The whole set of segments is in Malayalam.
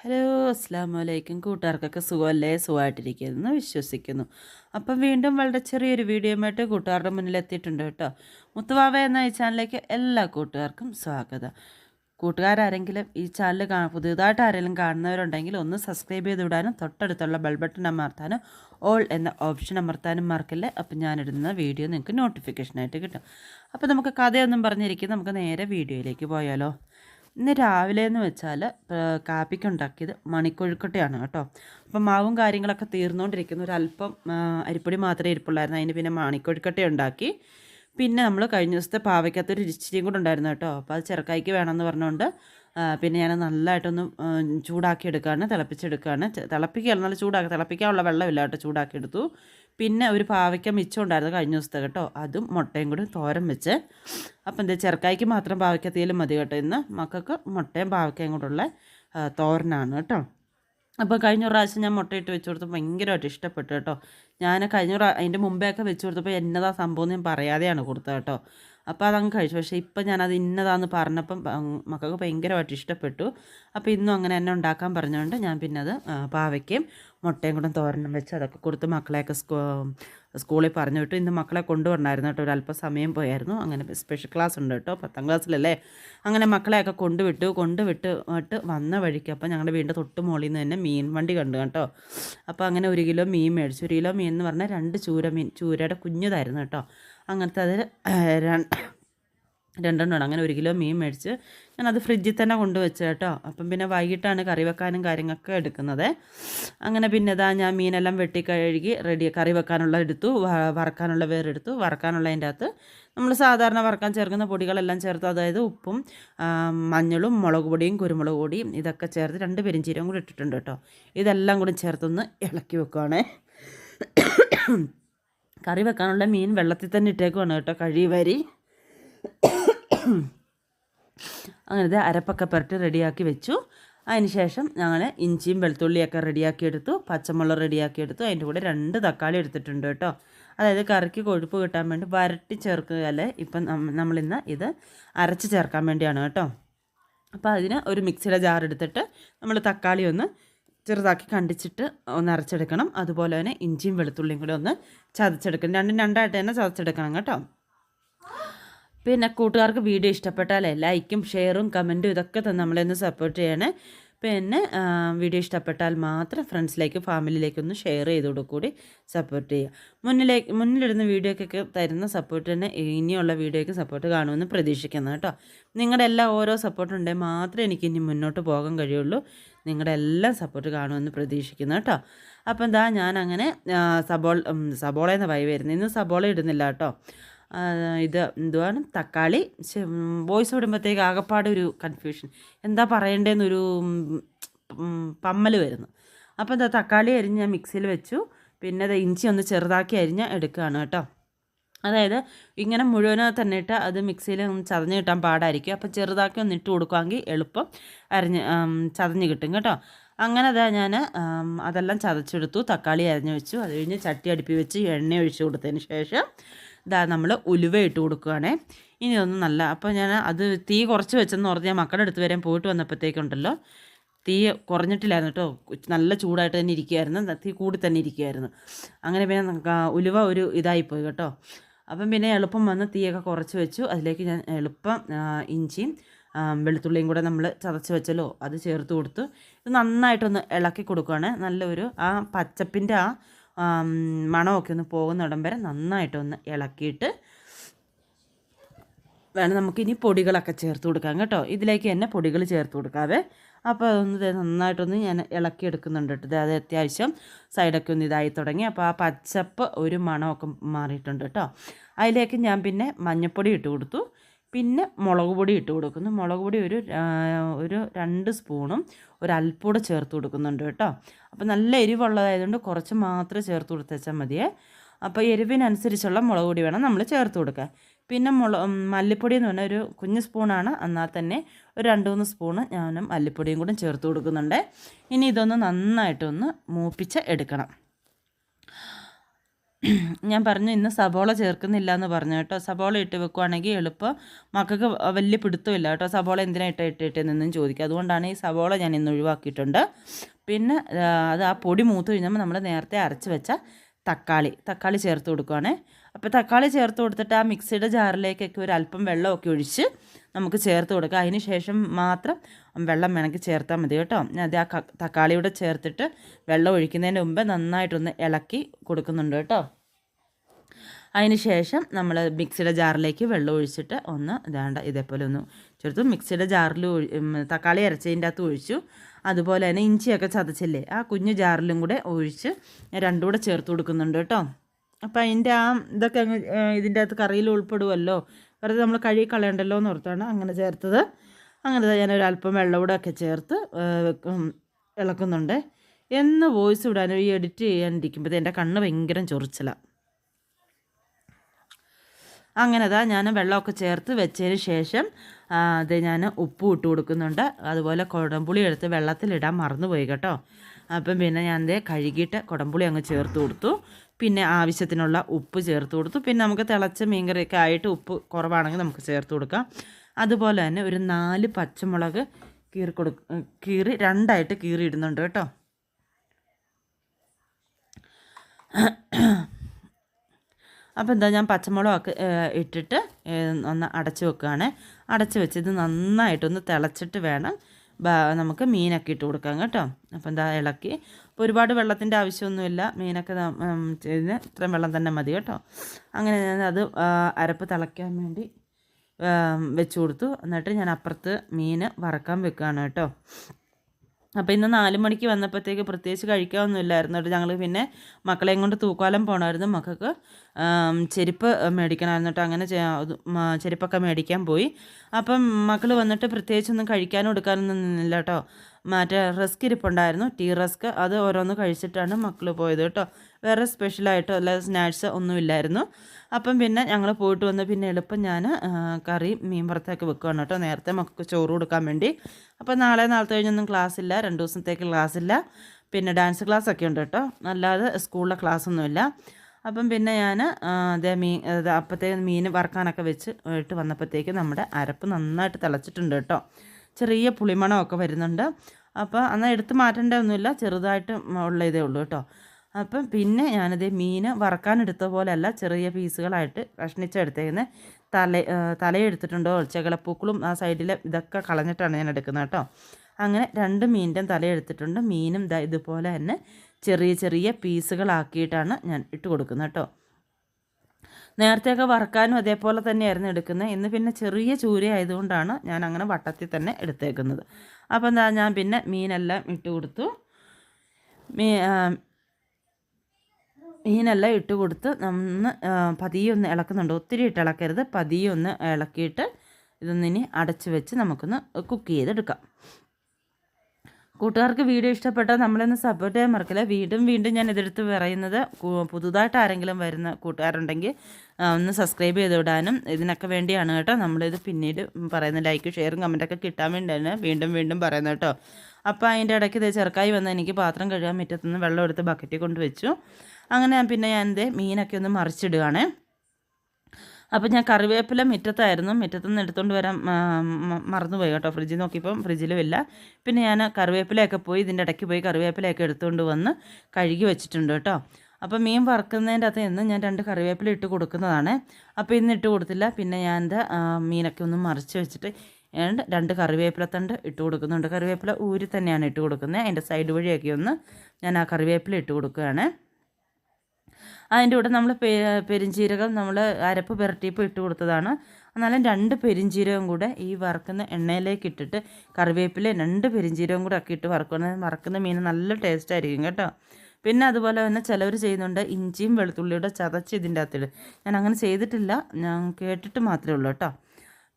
ഹലോ അസ്സാം വലൈക്കും കൂട്ടുകാർക്കൊക്കെ സുഖമല്ലേ? സുഖമായിട്ടിരിക്കുന്നു വിശ്വസിക്കുന്നു. അപ്പം വീണ്ടും വളരെ ചെറിയൊരു വീഡിയോയുമായിട്ട് കൂട്ടുകാരുടെ മുന്നിൽ എത്തിയിട്ടുണ്ട് കേട്ടോ. മുത്തുവാവ എന്ന ഈ ചാനലിലേക്ക് എല്ലാ കൂട്ടുകാർക്കും സ്വാഗതം. കൂട്ടുകാരാരെങ്കിലും ഈ ചാനൽ കാ പുതിയതായിട്ട് ആരെങ്കിലും കാണുന്നവരുണ്ടെങ്കിൽ ഒന്ന് സബ്സ്ക്രൈബ് ചെയ്ത് വിടാനും തൊട്ടടുത്തുള്ള ബെൽ അമർത്താനും ഓൾ എന്ന ഓപ്ഷൻ അമർത്താനും മറക്കില്ലേ? അപ്പം ഞാനിടുന്ന വീഡിയോ നിങ്ങൾക്ക് നോട്ടിഫിക്കേഷനായിട്ട് കിട്ടും. അപ്പോൾ നമുക്ക് കഥയൊന്നും പറഞ്ഞിരിക്കും നമുക്ക് നേരെ വീഡിയോയിലേക്ക് പോയാലോ. ഇന്ന് രാവിലെ എന്ന് വെച്ചാൽ കാപ്പിക്ക് ഉണ്ടാക്കിയത് മണിക്കൊഴുക്കട്ടയാണ് കേട്ടോ. അപ്പം മാവും കാര്യങ്ങളൊക്കെ തീർന്നുകൊണ്ടിരിക്കുന്ന അല്പം അരിപ്പൊടി മാത്രമേ ഇരിപ്പുള്ളായിരുന്നു. അതിന് പിന്നെ മണിക്കൊഴുക്കട്ട ഉണ്ടാക്കി. പിന്നെ നമ്മൾ കഴിഞ്ഞ ദിവസത്തെ പാവയ്ക്കകത്തൊരു ഇച്ചിരിയും കൂടെ ഉണ്ടായിരുന്നു കേട്ടോ. അപ്പോൾ അത് ചെറുക്കായ്ക്ക് വേണമെന്ന് പറഞ്ഞുകൊണ്ട് പിന്നെ ഞാൻ നല്ലതായിട്ടൊന്ന് ചൂടാക്കി എടുക്കുകയാണ് തിളപ്പിച്ചെടുക്കുകയാണ് തിളപ്പിക്കുകയല്ല നല്ല ചൂടാക്കി തിളപ്പിക്കാനുള്ള വെള്ളമില്ല കേട്ടോ ചൂടാക്കി എടുത്തു. പിന്നെ ഒരു പാവയ്ക്ക മിച്ചം ഉണ്ടായിരുന്നു കഴിഞ്ഞ ദിവസത്തെ കേട്ടോ. അതും മുട്ടയും കൂടി തോരൻ വെച്ച്. അപ്പം എന്താ ചെറുക്കായ്ക്ക് മാത്രം പാവയ്ക്ക തീയലും മതി കേട്ടോ. ഇന്ന് മക്കൾക്ക് മുട്ടയും പാവയ്ക്കയും കൂടെയുള്ള തോരനാണ് കേട്ടോ. അപ്പോൾ കഴിഞ്ഞ പ്രാവശ്യം ഞാൻ മുട്ടയിട്ട് വെച്ച് കൊടുത്തപ്പോൾ ഭയങ്കരമായിട്ട് ഇഷ്ടപ്പെട്ടു കേട്ടോ. ഞാൻ കഴിഞ്ഞ അതിന്റെ മുമ്പേ ഒക്കെ വെച്ച് കൊടുത്തപ്പോൾ എന്നതാ സംഭവം ഞാൻ പറയാതെയാണ് കൊടുത്തത് കേട്ടോ. അപ്പോൾ അതങ്ങ് കഴിച്ചു. പക്ഷേ ഇപ്പം ഞാനത് ഇന്നതാന്ന് പറഞ്ഞപ്പം മക്കൾക്ക് ഭയങ്കരമായിട്ട് ഇഷ്ടപ്പെട്ടു. അപ്പോൾ ഇന്നും അങ്ങനെ തന്നെ ഉണ്ടാക്കാൻ പറഞ്ഞുകൊണ്ട് ഞാൻ പിന്നെ അത് പാവയ്ക്കും മുട്ടയും കൂടെ തോരനും വെച്ച് അതൊക്കെ കൊടുത്ത് മക്കളെയൊക്കെ സ്കൂ സ്കൂളിൽ പറഞ്ഞു വിട്ടു. ഇന്ന് മക്കളെ കൊണ്ടുവരണമായിരുന്നു കേട്ടോ. ഒരല്പം സമയം പോയായിരുന്നു. അങ്ങനെ സ്പെഷ്യൽ ക്ലാസ് ഉണ്ട് കേട്ടോ. പത്താം ക്ലാസ്സിലല്ലേ? അങ്ങനെ മക്കളെയൊക്കെ കൊണ്ടുവിട്ടു. കൊണ്ടുവിട്ട് വിട്ട് വന്ന വഴിക്ക് അപ്പോൾ ഞങ്ങളുടെ വീടിന്റെ തൊട്ട് മുകളിൽ നിന്ന് തന്നെ മീൻ വണ്ടി കണ്ടു കേട്ടോ. അപ്പോൾ അങ്ങനെ ഒരു കിലോ മീൻ മേടിച്ചു. ഒരു കിലോ മീൻ എന്ന് പറഞ്ഞാൽ രണ്ട് ചൂര മീൻ ചൂരയുടെ കുഞ്ഞതായിരുന്നു കേട്ടോ. അങ്ങനത്തെ അത് രണ്ടെണ്ണം അങ്ങനെ ഒരു കിലോ മീൻ മേടിച്ച് ഞാനത് ഫ്രിഡ്ജിൽ തന്നെ കൊണ്ടുവച്ച് കേട്ടോ. അപ്പം പിന്നെ വൈകിട്ടാണ് കറി വെക്കാനും കാര്യങ്ങളൊക്കെ എടുക്കുന്നത്. അങ്ങനെ പിന്നെ ഇതാ ഞാൻ മീനെല്ലാം വെട്ടി കഴുകി റെഡി കറി വെക്കാനുള്ള എടുത്തു വറക്കാനുള്ള വേറെടുത്തു വറക്കാനുള്ളതിന്റെ അകത്ത് നമ്മൾ സാധാരണ വറക്കാൻ ചേർക്കുന്ന പൊടികളെല്ലാം ചേർത്ത് അതായത് ഉപ്പും മഞ്ഞളും മുളക് പൊടിയും കുരുമുളക് പൊടിയും ഇതൊക്കെ ചേർത്ത് രണ്ട് പെരിഞ്ചീരവും കൂടി ഇട്ടിട്ടുണ്ട് കേട്ടോ. ഇതെല്ലാം കൂടി ചേർത്തൊന്ന് ഇളക്കി വെക്കുവാണേ. കറി വെക്കാനുള്ള മീൻ വെള്ളത്തിൽ തന്നെ ഇട്ടേക്കുവാണ് കേട്ടോ കഴിവരി. അങ്ങനത്തെ അരപ്പൊക്കെ പുരട്ടി റെഡിയാക്കി വെച്ചു. അതിന് ശേഷം ഞങ്ങൾ ഇഞ്ചിയും വെളുത്തുള്ളിയൊക്കെ റെഡിയാക്കി എടുത്തു പച്ചമുളക് റെഡിയാക്കി എടുത്തു അതിന്റെ കൂടെ രണ്ട് തക്കാളി എടുത്തിട്ടുണ്ട് കേട്ടോ. അതായത് കറിക്ക് കൊഴുപ്പ് കിട്ടാൻ വേണ്ടി വരട്ടി ചേർക്കുകയല്ലേ ഇപ്പം നമ്മളിന്ന് ഇത് അരച്ച് ചേർക്കാൻ വേണ്ടിയാണ് കേട്ടോ. അപ്പോൾ അതിന് ഒരു മിക്സിയുടെ ജാർ എടുത്തിട്ട് നമ്മൾ തക്കാളി ഒന്ന് ചെറുതാക്കി കണ്ടിച്ചിട്ട് ഒന്ന് അരച്ചെടുക്കണം. അതുപോലെ തന്നെ ഇഞ്ചിയും വെളുത്തുള്ളിയും കൂടെ ഒന്ന് ചതച്ചെടുക്കണം. രണ്ടും രണ്ടായിട്ട് തന്നെ ചതച്ചെടുക്കണം കേട്ടോ. പിന്നെ കൂട്ടുകാർക്ക് വീഡിയോ ഇഷ്ടപ്പെട്ടാലേ ലൈക്കും ഷെയറും കമന്റും ഇതൊക്കെ തന്നെ നമ്മളെ ഒന്ന് സപ്പോർട്ട് ചെയ്യണേ. പിന്നെ വീഡിയോ ഇഷ്ടപ്പെട്ടാൽ മാത്രം ഫ്രണ്ട്സിലേക്കും ഫാമിലിയിലേക്കും ഒന്ന് ഷെയർ ചെയ്തോടു കൂടി സപ്പോർട്ട് ചെയ്യുക. മുന്നിലേക്ക് മുന്നിലിടുന്ന വീഡിയോക്കൊക്കെ തരുന്ന സപ്പോർട്ട് തന്നെ ഇനിയുള്ള വീഡിയോയ്ക്ക് സപ്പോർട്ട് കാണുമെന്ന് പ്രതീക്ഷിക്കുന്നു കേട്ടോ. നിങ്ങളുടെ എല്ലാ ഓരോ സപ്പോർട്ടും ഉണ്ടെങ്കിൽ മാത്രമേ എനിക്ക് ഇനി മുന്നോട്ട് പോകാൻ കഴിയുള്ളൂ. നിങ്ങളുടെ എല്ലാം സപ്പോർട്ട് കാണുമെന്ന് പ്രതീക്ഷിക്കുന്നു കേട്ടോ. അപ്പം എന്താ ഞാൻ അങ്ങനെ സബോൾ സബോളയെന്ന് വൈ വരുന്നത്. ഇന്ന് സബോള ഇടുന്നില്ല കേട്ടോ. ഇത് എന്തുവാണ്? തക്കാളി. വോയിസ് വിടുമ്പോഴത്തേക്ക് ആകെപ്പാട് ഒരു കൺഫ്യൂഷൻ എന്താ പറയേണ്ടതെന്നൊരു പമ്മൽ വരുന്നു. അപ്പോൾ എന്താ തക്കാളി അരിഞ്ഞ് ഞാൻ മിക്സിയിൽ വെച്ചു. പിന്നെ അത് ഇഞ്ചി ഒന്ന് ചെറുതാക്കി അരിഞ്ഞ് എടുക്കുകയാണ് കേട്ടോ. അതായത് ഇങ്ങനെ മുഴുവനോ തന്നെ ഇട്ട് അത് മിക്സിയിൽ ചതഞ്ഞ് കിട്ടാൻ പാടായിരിക്കും. അപ്പോൾ ചെറുതാക്കി ഒന്ന് ഇട്ട് കൊടുക്കുമെങ്കിൽ എളുപ്പം അരിഞ്ഞ് ചതഞ്ഞ് കിട്ടും കേട്ടോ. അങ്ങനെ അതാ ഞാൻ അതെല്ലാം ചതച്ചെടുത്തു. തക്കാളി അരിഞ്ഞ് വെച്ചു. അത് കഴിഞ്ഞ് ചട്ടി അടുപ്പി വെച്ച് എണ്ണ ഒഴിച്ച് കൊടുത്തതിന് ശേഷം ഇതാ നമ്മൾ ഉലുവ ഇട്ട് കൊടുക്കുകയാണേ ഇനി ഒന്നും നല്ല അപ്പോൾ ഞാൻ അത് തീ കുറച്ച് വെച്ചെന്ന് പറഞ്ഞ് ഞാൻ മക്കളുടെ അടുത്ത് വരാൻ പോയിട്ട് വന്നപ്പോഴത്തേക്കുണ്ടല്ലോ തീ കുറഞ്ഞിട്ടില്ലായിരുന്നു കേട്ടോ. നല്ല ചൂടായിട്ട് തന്നെ ഇരിക്കുമായിരുന്നു തീ കൂടി തന്നെ ഇരിക്കുമായിരുന്നു അങ്ങനെ പിന്നെ ഉലുവ ഒരു ഇതായിപ്പോയി കേട്ടോ. അപ്പം പിന്നെ എളുപ്പം വന്ന് തീയൊക്കെ കുറച്ച് വെച്ചു. അതിലേക്ക് ഞാൻ എളുപ്പം ഇഞ്ചിയും വെളുത്തുള്ളിയും കൂടെ നമ്മൾ ചതച്ച് വെച്ചല്ലോ. അത് ചേർത്ത് കൊടുത്തു. ഇത് നന്നായിട്ടൊന്ന് ഇളക്കി കൊടുക്കുകയാണ് നല്ലൊരു ആ പച്ചപ്പിന്റെ ആ മണമൊക്കെ ഒന്ന് പോകുന്നിടം വരെ നന്നായിട്ടൊന്ന് ഇളക്കിയിട്ട് വേണം നമുക്കിനി പൊടികളൊക്കെ ചേർത്ത് കൊടുക്കാം കേട്ടോ. ഇതിലേക്ക് തന്നെ പൊടികൾ ചേർത്ത് കൊടുക്കാവേ. അപ്പോൾ അതൊന്ന് നന്നായിട്ടൊന്ന് ഞാൻ ഇളക്കി എടുക്കുന്നുണ്ട് കേട്ടോ അത് അത്യാവശ്യം സൈഡൊക്കെ ഒന്ന് ഇതായി തുടങ്ങി. അപ്പോൾ ആ പച്ചപ്പ് ഒരു മണമൊക്കെ മാറിയിട്ടുണ്ട് കേട്ടോ. അതിലേക്ക് ഞാൻ പിന്നെ മഞ്ഞൾപ്പൊടി ഇട്ട് കൊടുത്തു. പിന്നെ മുളക് പൊടി ഇട്ട് കൊടുക്കുന്നു. മുളക് പൊടി ഒരു ഒരു രണ്ട് സ്പൂണും ഒരു അൽപ്പൂടെ ചേർത്ത് കൊടുക്കുന്നുണ്ട് കേട്ടോ. അപ്പോൾ നല്ല എരിവുള്ളതായതുകൊണ്ട് കുറച്ച് മാത്രം ചേർത്ത് കൊടുത്തേച്ചാൽ മതിയേ. അപ്പോൾ എരിവിനനുസരിച്ചുള്ള മുളക് പൊടി വേണം നമ്മൾ ചേർത്ത് കൊടുക്കാൻ പിന്നെ മുള മല്ലിപ്പൊടി എന്ന് പറഞ്ഞാൽ ഒരു കുഞ്ഞ് സ്പൂണാണ്. എന്നാൽ തന്നെ ഒരു രണ്ട് മൂന്ന് സ്പൂണ് ഞാൻ മല്ലിപ്പൊടിയും കൂടെ ചേർത്ത് കൊടുക്കുന്നുണ്ട്. ഇനി ഇതൊന്ന് നന്നായിട്ടൊന്ന് മൂപ്പിച്ച് എടുക്കണം. ഞാൻ പറഞ്ഞു ഇന്ന് സബോള ചേർക്കുന്നില്ല എന്ന് പറഞ്ഞു കേട്ടോ. സബോള ഇട്ട് വെക്കുവാണെങ്കിൽ എളുപ്പം. മക്കൾക്ക് വലിയ പിടുത്തമില്ല കേട്ടോ. സബോള എന്തിനാ ഇട്ട് ഇട്ട് നിന്നും ചോദിക്കുക അതുകൊണ്ടാണ് ഈ സബോള ഞാൻ ഇന്ന് ഒഴിവാക്കിയിട്ടുണ്ട്. പിന്നെ അത് ആ പൊടി മൂത്ത് കഴിഞ്ഞപ്പോൾ നമ്മൾ നേരത്തെ അരച്ച് വെച്ച തക്കാളി തക്കാളി ചേർത്ത് കൊടുക്കുവാണേ. അപ്പോൾ തക്കാളി ചേർത്ത് കൊടുത്തിട്ട് ആ മിക്സിയുടെ ജാറിലേക്കൊക്കെ ഒരു അല്പം വെള്ളമൊക്കെ ഒഴിച്ച് നമുക്ക് ചേർത്ത് കൊടുക്കുക അതിന് ശേഷം മാത്രം വെള്ളം വേണമെങ്കിൽ ചേർത്താൽ മതി കേട്ടോ. അത് ആ തക്കാളിയുടെ ചേർത്തിട്ട് വെള്ളം ഒഴിക്കുന്നതിന് മുമ്പ് നന്നായിട്ടൊന്ന് ഇളക്കി കൊടുക്കുന്നുണ്ട് കേട്ടോ. അതിന് ശേഷം നമ്മൾ മിക്സിയുടെ ജാറിലേക്ക് വെള്ളം ഒഴിച്ചിട്ട് ഒന്ന് ഇതാണ്ട് ഇതേപോലെ ഒന്ന് ചേർത്തു. മിക്സിയുടെ ജാറിൽ തക്കാളി അരച്ചതിന്റെ അകത്ത് ഒഴിച്ചു. അതുപോലെ തന്നെ ഇഞ്ചിയൊക്കെ ചതച്ചില്ലേ ആ കുഞ്ഞു ജാറിലും കൂടെ ഒഴിച്ച് രണ്ടും കൂടെ ചേർത്ത് കൊടുക്കുന്നുണ്ട് കേട്ടോ. അപ്പോൾ അതിന്റെ ആ ഇതൊക്കെ അങ്ങ് ഇതിന്റെ അകത്ത് കറിയിൽ ഉൾപ്പെടുമല്ലോ വെറുതെ നമ്മൾ കഴുകി കളയണ്ടല്ലോ എന്ന് ഓർത്താണ് അങ്ങനെ ചേർത്തത്. അങ്ങനെ ഞാൻ കൂടെ ഒക്കെ ചേർത്ത് ഇളക്കുന്നുണ്ട്. എന്ന് വോയിസ് വിടാനും ഈ എഡിറ്റ് ചെയ്യാനിരിക്കുമ്പോഴത്തേ എന്റെ കണ്ണ് ഭയങ്കര ചൊറിച്ചിലാണ് അങ്ങനെ അതാ ഞാൻ വെള്ളമൊക്കെ ചേർത്ത് വെച്ചതിന് ശേഷം അത് ഞാൻ ഉപ്പ് ഇട്ട് കൊടുക്കുന്നുണ്ട്. അതുപോലെ കുടംപുളി എടുത്ത് വെള്ളത്തിലിടാൻ മറന്നുപോയി കേട്ടോ. അപ്പം പിന്നെ ഞാൻ ദേ കഴുകിയിട്ട് കുടംപുളി അങ്ങ് ചേർത്ത് കൊടുത്തു. പിന്നെ ആവശ്യത്തിനുള്ള ഉപ്പ് ചേർത്ത് കൊടുത്തു. പിന്നെ നമുക്ക് തിളച്ച മീൻകറിയൊക്കെ ആയിട്ട് ഉപ്പ് കുറവാണെങ്കിൽ നമുക്ക് ചേർത്ത് കൊടുക്കാം. അതുപോലെ തന്നെ ഒരു നാല് പച്ചമുളക് കീറി കൊടു കീറി രണ്ടായിട്ട് കീറി ഇടുന്നുണ്ട് കേട്ടോ. അപ്പോൾ എന്താ ഞാൻ പച്ചമുളകൊക്കെ ഇട്ടിട്ട് ഒന്ന് അടച്ച് വെക്കുകയാണ് അടച്ച് വെച്ച് ഇത് നന്നായിട്ടൊന്ന് തിളച്ചിട്ട് വേണം. നമുക്ക് മീനൊക്കെ ഇട്ട് കൊടുക്കാം കേട്ടോ. അപ്പം എന്താ ഇളക്കി. അപ്പോൾ ഒരുപാട് വെള്ളത്തിന്റെ ആവശ്യമൊന്നുമില്ല. മീനൊക്കെ ഇതിന് ഇത്രയും വെള്ളം തന്നെ മതി കേട്ടോ. അങ്ങനെ ഞാൻ അത് അരപ്പ് തിളയ്ക്കാൻ വേണ്ടി വെച്ച് കൊടുത്തു. എന്നിട്ട് ഞാൻ അപ്പുറത്ത് മീൻ വറക്കാൻ വെക്കുകയാണ് കേട്ടോ. അപ്പോൾ ഇന്ന് നാല് മണിക്ക് വന്നപ്പോഴത്തേക്ക് പ്രത്യേകിച്ച് കഴിക്കാനൊന്നും ഇല്ലായിരുന്നു കേട്ടോ ഞങ്ങൾ പിന്നെ മക്കളെയും കൊണ്ട് തൂക്കാലം പോകണമായിരുന്നു മക്കൾക്ക് ചെരുപ്പ് മേടിക്കണമായിരുന്നു കേട്ടോ. അങ്ങനെ ചെരുപ്പൊക്കെ മേടിക്കാൻ പോയി. അപ്പം മക്കൾ വന്നിട്ട് പ്രത്യേകിച്ചൊന്നും കഴിക്കാനും എടുക്കാനൊന്നും നിന്നില്ല കേട്ടോ. മറ്റേ റസ്ക് ഇരിപ്പുണ്ടായിരുന്നു. ടീ റസ്ക് അത് ഓരോന്ന് കഴിച്ചിട്ടാണ് മക്കൾ പോയത് കേട്ടോ. വേറെ സ്പെഷ്യലായിട്ടോ അല്ല സ്നാക്സ് ഒന്നുമില്ലായിരുന്നു അപ്പം പിന്നെ ഞങ്ങൾ പോയിട്ട് വന്ന് പിന്നെ എളുപ്പം ഞാൻ കറി മീൻ വറുത്തൊക്കെ വെക്കുകയാണ് കേട്ടോ. നേരത്തെ മക്കൾക്ക് ചോറ് കൊടുക്കാൻ വേണ്ടി. അപ്പം നാളെ നാളത്തെ കഴിഞ്ഞൊന്നും ക്ലാസ് ഇല്ല. രണ്ട് ദിവസത്തേക്ക് ക്ലാസ് ഇല്ല. പിന്നെ ഡാൻസ് ക്ലാസ് ഒക്കെ ഉണ്ട് കേട്ടോ. അല്ലാതെ സ്കൂളിലെ ക്ലാസ് ഒന്നുമില്ല അപ്പം പിന്നെ ഞാൻ അതേ മീൻ അപ്പോഴത്തേക്ക് മീൻ വറക്കാനൊക്കെ വെച്ച് ഇട്ട് വന്നപ്പോഴത്തേക്ക് നമ്മുടെ അരപ്പ് നന്നായിട്ട് തിളച്ചിട്ടുണ്ട് കേട്ടോ. ചെറിയ പുളിമണമൊക്കെ വരുന്നുണ്ട്. അപ്പോൾ എന്നാൽ എടുത്ത് മാറ്റേണ്ട ഒന്നുമില്ല ചെറുതായിട്ട് ഉള്ള ഇതേ ഉള്ളൂ കേട്ടോ. അപ്പം പിന്നെ ഞാനത് മീൻ വറക്കാനെടുത്ത പോലെയല്ല ചെറിയ പീസുകളായിട്ട് കഷ്ണിച്ചെടുത്തേക്കുന്നത് തല തലയെടുത്തിട്ടുണ്ടോ ചെകളപ്പൂക്കളും ആ സൈഡിലെ ഇതൊക്കെ കളഞ്ഞിട്ടാണ് ഞാൻ എടുക്കുന്നത് കേട്ടോ. അങ്ങനെ രണ്ട് മീനിന്റെയും തലയെടുത്തിട്ടുണ്ട്. മീനും ഇതുപോലെ തന്നെ ചെറിയ ചെറിയ പീസുകളാക്കിയിട്ടാണ് ഞാൻ ഇട്ട് കൊടുക്കുന്നത് കേട്ടോ. നേരത്തെയൊക്കെ വറക്കാനും അതേപോലെ തന്നെയായിരുന്നു എടുക്കുന്നത്. ഇന്ന് പിന്നെ ചെറിയ ചൂര ആയതുകൊണ്ടാണ് ഞാൻ അങ്ങനെ വട്ടത്തിൽ തന്നെ എടുത്തേക്കുന്നത്. അപ്പോൾ എന്താ ഞാൻ പിന്നെ മീനെല്ലാം ഇട്ട് കൊടുത്തു. മീ മീനെല്ലാം ഇട്ട് കൊടുത്ത് ആ, പതിയെ ഒന്ന് ഇളക്കുന്നുണ്ട്. ഒത്തിരി ഇട്ട് ഇളക്കരുത്. പതിയെ ഒന്ന് ഇളക്കിയിട്ട് ഇതൊന്നിനി അടച്ച് വെച്ച് നമുക്കൊന്ന് കുക്ക് ചെയ്തെടുക്കാം. കൂട്ടുകാർക്ക് വീഡിയോ ഇഷ്ടപ്പെട്ടാൽ നമ്മളൊന്ന് സപ്പോർട്ട് ചെയ്യാൻ മറക്കില്ല. വീണ്ടും വീണ്ടും ഞാൻ ഇതെടുത്ത് പറയുന്നത് പുതുതായിട്ട് ആരെങ്കിലും വരുന്ന കൂട്ടുകാരുണ്ടെങ്കിൽ ഒന്ന് സബ്സ്ക്രൈബ് ചെയ്ത് വിടാനും ഇതിനൊക്കെ വേണ്ടിയാണ് കേട്ടോ. നമ്മളിത് പിന്നീട് പറയുന്ന ലൈക്ക് ഷെയറും കമന്റൊക്കെ കിട്ടാൻ വേണ്ടിയാണ് വീണ്ടും വീണ്ടും പറയുന്നത് കേട്ടോ. അപ്പോൾ അതിന്റെ ഇടയ്ക്ക് ഇത് ചെറുക്കായി വന്ന് എനിക്ക് പാത്രം കഴുകാൻ മുറ്റത്തുനിന്ന് വെള്ളം എടുത്ത് ബക്കറ്റിൽ കൊണ്ട് വെച്ചു. അങ്ങനെ പിന്നെ ഞാൻ എന്റെ മീനൊക്കെ ഒന്ന് മറിച്ചിടുകയാണേ. അപ്പോൾ ഞാൻ കറിവേപ്പില മുറ്റത്തായിരുന്നു. മുറ്റത്തുനിന്ന് എടുത്തുകൊണ്ട് വരാൻ മറന്നുപോയി കേട്ടോ. ഫ്രിഡ്ജിൽ നോക്കിയപ്പം ഫ്രിഡ്ജിലും ഇല്ല. പിന്നെ ഞാൻ കറിവേപ്പിലയൊക്കെ പോയി ഇതിന്റെ ഇടയ്ക്ക് പോയി കറിവേപ്പിലയൊക്കെ എടുത്തുകൊണ്ട് വന്ന് കഴുകി വെച്ചിട്ടുണ്ട് കേട്ടോ. അപ്പോൾ മീൻ വറുക്കുന്നതിന്റെ അകത്ത് നിന്ന് ഞാൻ രണ്ട് കറിവേപ്പില ഇട്ട് കൊടുക്കുന്നതാണ്. അപ്പോൾ ഇന്ന് ഇട്ട് കൊടുത്തില്ല. പിന്നെ ഞാൻ എന്റെ മീനൊക്കെ ഒന്ന് മറിച്ച് വെച്ചിട്ട് ഏണ്ട് രണ്ട് കറിവേപ്പിലത്തണ്ട് ഇട്ട് കൊടുക്കുന്നുണ്ട്. കറിവേപ്പില ഊരി തന്നെയാണ് ഇട്ട് കൊടുക്കുന്നത്. അതിന്റെ സൈഡ് വഴിയൊക്കെ ഒന്ന് ഞാൻ ആ കറിവേപ്പില ഇട്ട് കൊടുക്കുകയാണ്. അതിന്റെ കൂടെ നമ്മൾ പെ പെരിഞ്ജീരകം നമ്മൾ അരപ്പ് പുരട്ടിയപ്പോൾ ഇട്ട് കൊടുത്തതാണ്. എന്നാലും രണ്ട് പെരിഞ്ചീരകം കൂടെ ഈ വറുക്കുന്ന എണ്ണയിലേക്ക് ഇട്ടിട്ട് കറിവേപ്പില രണ്ട് പെരിഞ്ചീരകം കൂടെ ഒക്കെ ഇട്ട് വറുക്കുന്നത് വറുക്കുന്ന മീൻ നല്ല ടേസ്റ്റ് ആയിരിക്കും കേട്ടോ. പിന്നെ അതുപോലെ തന്നെ ചിലവർ ചെയ്യുന്നുണ്ട് ഇഞ്ചിയും വെളുത്തുള്ളിയുടെ ചതച്ച് ഇതിന്റെ അകത്തിൽ ഞാൻ അങ്ങനെ ചെയ്തിട്ടില്ല ഞാൻ കേട്ടിട്ട് മാത്രമേ ഉള്ളൂ കേട്ടോ.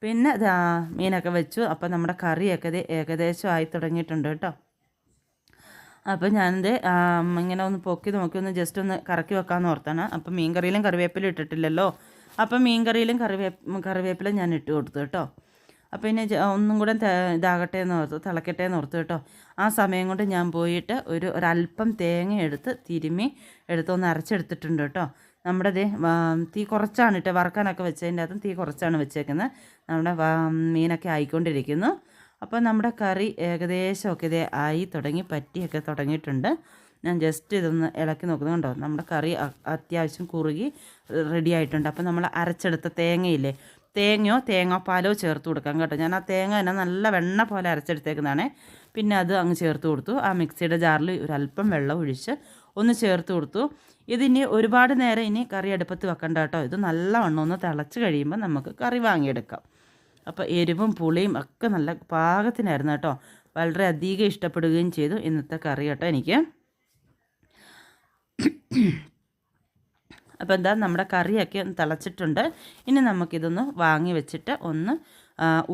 പിന്നെ മീനൊക്കെ വെച്ചു അപ്പം നമ്മുടെ കറിയൊക്കെ ഏകദേശം ആയി തുടങ്ങിയിട്ടുണ്ട് കേട്ടോ. അപ്പോൾ ഞാനിത് ഇങ്ങനെ ഒന്ന് പൊക്കി നോക്കി ഒന്ന് ജസ്റ്റ് ഒന്ന് കറക്കി വെക്കാമെന്ന് ഓർത്താണ്. അപ്പം മീൻ കറിയിലും കറിവേപ്പില ഇട്ടിട്ടില്ലല്ലോ. അപ്പം മീൻ കറിയിലും കറിവേ കറിവേപ്പില ഞാൻ ഇട്ട് കൊടുത്തു കേട്ടോ. അപ്പോൾ ഇനി ഒന്നും കൂടെ ഇതാകട്ടെ എന്ന് ഓർത്ത് തിളക്കട്ടെ എന്ന് ഓർത്തു കേട്ടോ. ആ സമയം കൊണ്ട് ഞാൻ പോയിട്ട് ഒരു ഒരല്പം തേങ്ങ എടുത്ത് തിരുമ്മി എടുത്ത് ഒന്ന് അരച്ചെടുത്തിട്ടുണ്ട് കേട്ടോ. നമ്മുടെ ദേ തീ കുറച്ചാണ് ഇട്ട് വറക്കാനൊക്കെ വെച്ചതിന്റെ അകത്തും തീ കുറച്ചാണ് വെച്ചേക്കുന്നത് നമ്മുടെ മീനൊക്കെ ആയിക്കൊണ്ടിരിക്കുന്നു. അപ്പോൾ നമ്മുടെ കറി ഏകദേശമൊക്കെ ഇതേ ആയി തുടങ്ങി പറ്റിയൊക്കെ തുടങ്ങിയിട്ടുണ്ട്. ഞാൻ ജസ്റ്റ് ഇതൊന്ന് ഇളക്കി നോക്കുന്നുണ്ടോ നമ്മുടെ കറി അത്യാവശ്യം കുറുകി റെഡി ആയിട്ടുണ്ട്. അപ്പോൾ നമ്മൾ അരച്ചെടുത്ത തേങ്ങയില്ലേ? തേങ്ങയോ തേങ്ങാപ്പാലോ ചേർത്ത് കൊടുക്കാം കേട്ടോ. ഞാൻ ആ തേങ്ങ തന്നെ നല്ല വെണ്ണ പോലെ അരച്ചെടുത്തേക്കുന്നതാണ്. പിന്നെ അത് അങ്ങ് ചേർത്ത് കൊടുത്തു. ആ മിക്സിയുടെ ജാറിൽ ഒരല്പം വെള്ളം ഒഴിച്ച് ഒന്ന് ചേർത്ത് കൊടുത്തു. ഇതിനി ഒരുപാട് നേരം ഇനി കറി അടുപ്പത്ത് വെക്കണ്ട കേട്ടോ. ഇത് നല്ലവണ്ണം ഒന്ന് തിളച്ച് കഴിയുമ്പോൾ നമുക്ക് കറി വാങ്ങിയെടുക്കാം. അപ്പോൾ എരിവും പുളിയും ഒക്കെ നല്ല പാകത്തിനായിരുന്നു കേട്ടോ. വളരെ അധികം ഇഷ്ടപ്പെടുകയും ചെയ്തു. ഇന്നത്തെ കറി കേട്ടോ എനിക്ക്. അപ്പോൾ എന്താ നമ്മുടെ കറിയൊക്കെ ഒന്ന് തിളച്ചിട്ടുണ്ട്. ഇനി നമുക്കിതൊന്ന് വാങ്ങി വെച്ചിട്ട് ഒന്ന്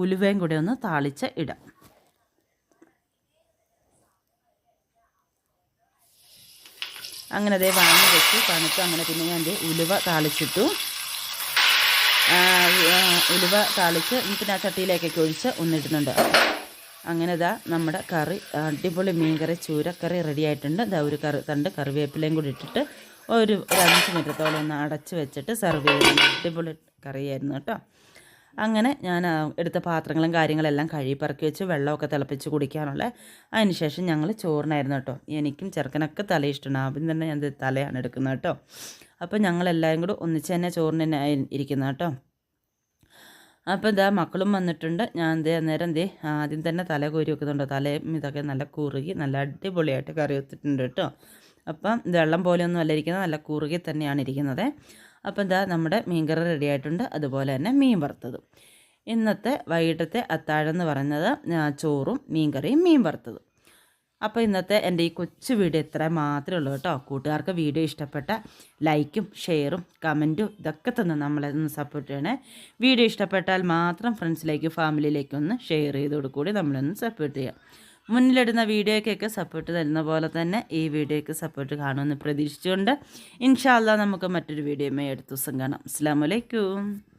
ഉലുവയും കൂടെ ഒന്ന് താളിച്ച് ഇടാം. അങ്ങനെ അതേ വാങ്ങി വെച്ച്. തണുത്ത് അങ്ങനെ പിന്നെ ഞാൻ ഉലുവ താളിച്ചിട്ടു. ഉലുവ താളിച്ച് പിന്നെ ആ ചട്ടിയിലേക്കൊക്കെ ഒഴിച്ച് ഒന്നിടുന്നുണ്ട്. അങ്ങനെ ഇതാ നമ്മുടെ കറി അടിപൊളി മീൻകറി ചൂരക്കറി റെഡി ആയിട്ടുണ്ട്. ഇതാ ഒരു കറി തണ്ട് കറിവേപ്പിലയും കൂടി ഇട്ടിട്ട് ഒരു അഞ്ച് മിനിറ്റത്തോളം ഒന്ന് അടച്ച് വെച്ചിട്ട് സെർവ് ചെയ്യുന്ന. അടിപൊളി കറിയായിരുന്നു കേട്ടോ. അങ്ങനെ ഞാൻ എടുത്ത പാത്രങ്ങളും കാര്യങ്ങളെല്ലാം കഴുകി പറക്കി വെച്ച് വെള്ളമൊക്കെ തിളപ്പിച്ച് കുടിക്കാനുള്ള. അതിനുശേഷം ഞങ്ങൾ ചോറിനായിരുന്നു കേട്ടോ. എനിക്കും ചെറുക്കനൊക്കെ തല ഇഷ്ടമാണ്. ആദ്യം തന്നെ ഞാൻ തലയാണ് എടുക്കുന്നത് കേട്ടോ. അപ്പോൾ ഞങ്ങളെല്ലാവരും കൂടി ഒന്നിച്ച് തന്നെ ചോറിന് തന്നെ ഇരിക്കുന്നത് കേട്ടോ. അപ്പോൾ ഇതാ മക്കളും വന്നിട്ടുണ്ട്. ഞാൻ എന്തേ അന്നേരം എന്തേ ആദ്യം തന്നെ തല കോരി വെക്കുന്നുണ്ട്. തലയും ഇതൊക്കെ നല്ല കുറുകി നല്ല അടിപൊളിയായിട്ട് കറി വെച്ചിട്ടുണ്ട് കേട്ടോ. അപ്പം വെള്ളം പോലെയൊന്നും അല്ല ഇരിക്കുന്നത്. നല്ല കുറുകി തന്നെയാണ് ഇരിക്കുന്നത്. അപ്പം എന്താ നമ്മുടെ മീൻകറി റെഡി ആയിട്ടുണ്ട്. അതുപോലെ തന്നെ മീൻ വറുത്തതും. ഇന്നത്തെ വൈകിട്ടത്തെ അത്താഴം എന്ന് പറയുന്നത് ചോറും മീൻകറിയും മീൻ വറുത്തതും. അപ്പോൾ ഇന്നത്തെ എന്റെ ഈ കൊച്ചു വീഡിയോ ഇത്ര മാത്രമേ ഉള്ളൂ കേട്ടോ. കൂട്ടുകാർക്ക് വീഡിയോ ഇഷ്ടപ്പെട്ട ലൈക്കും ഷെയറും കമന്റും ഇതൊക്കെ തന്നെ നമ്മളെ ഒന്ന് സപ്പോർട്ട് ചെയ്യണേ. വീഡിയോ ഇഷ്ടപ്പെട്ടാൽ മാത്രം ഫ്രണ്ട്സിലേക്കും ഫാമിലിയിലേക്കും ഒന്ന് ഷെയർ ചെയ്തോട് കൂടി നമ്മളൊന്ന് സപ്പോർട്ട് ചെയ്യാം. മുന്നിലിടുന്ന വീഡിയോയ്ക്കൊക്കെ സപ്പോർട്ട് തരുന്ന പോലെ തന്നെ ഈ വീഡിയോയ്ക്ക് സപ്പോർട്ട് കാണുമെന്ന് പ്രതീക്ഷിച്ചുകൊണ്ട് ഇൻഷാല്ല നമുക്ക് മറ്റൊരു വീഡിയോയുമായി അടുത്ത ദിവസം കാണാം. അസ്സാം വലൈക്കും